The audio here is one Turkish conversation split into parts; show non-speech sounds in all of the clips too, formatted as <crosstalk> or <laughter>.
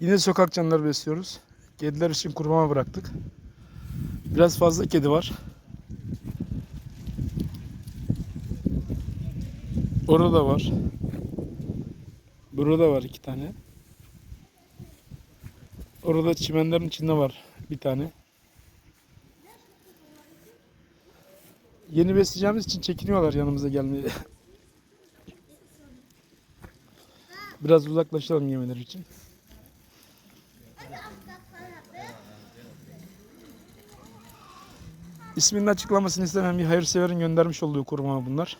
Yine sokak canlıları besliyoruz. Kediler için kurbanı bıraktık. Biraz fazla kedi var. Orada var. Burada var iki tane. Orada çimenlerin içinde var bir tane. Yeni besleyeceğimiz için çekiniyorlar yanımıza gelmeye. <laughs> Biraz uzaklaşalım yemeleri için. İsminin açıklamasını istemem bir hayırseverin göndermiş olduğu kuruma bunlar.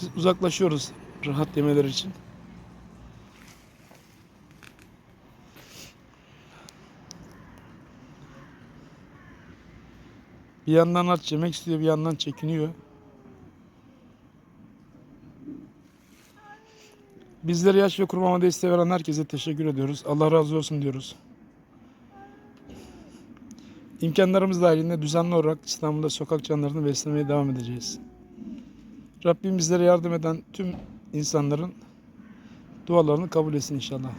Biz uzaklaşıyoruz rahat yemeleri için. Bir yandan aç yemek istiyor, bir yandan çekiniyor. Bizlere yaş ve kurmama desteği veren herkese teşekkür ediyoruz. Allah razı olsun diyoruz. İmkanlarımız dahilinde düzenli olarak İstanbul'da sokak canlarını beslemeye devam edeceğiz. Rabbim bizlere yardım eden tüm insanların dualarını kabul etsin inşallah.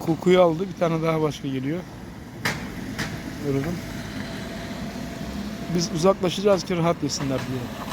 Kokuyu aldı. Bir tane daha başka geliyor. Gördüm. Biz uzaklaşacağız ki rahat yesinler diye.